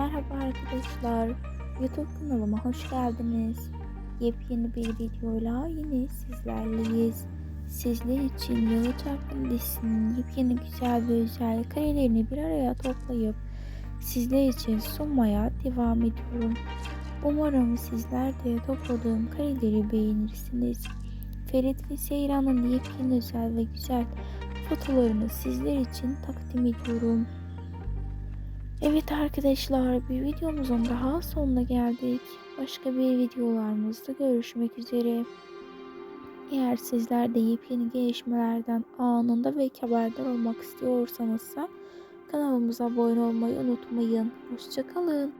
Merhaba arkadaşlar. YouTube kanalıma hoş geldiniz. Yepyeni bir videoyla yine sizlerleyiz. Sizler için Yalı Çarpın dizisinin yepyeni güzel ve özel karelerini bir araya toplayıp sizler için sunmaya devam ediyorum. Umarım sizler de topladığım kareleri beğenirsiniz. Ferit ve Seyran'ın yepyeni özel ve güzel fotolarını sizler için takdim ediyorum. Evet arkadaşlar bir videomuzun daha sonuna geldik. Başka bir videolarımızda görüşmek üzere. Eğer sizler de yepyeni gelişmelerden anında ve haberdar olmak istiyorsanız kanalımıza abone olmayı unutmayın. Hoşçakalın.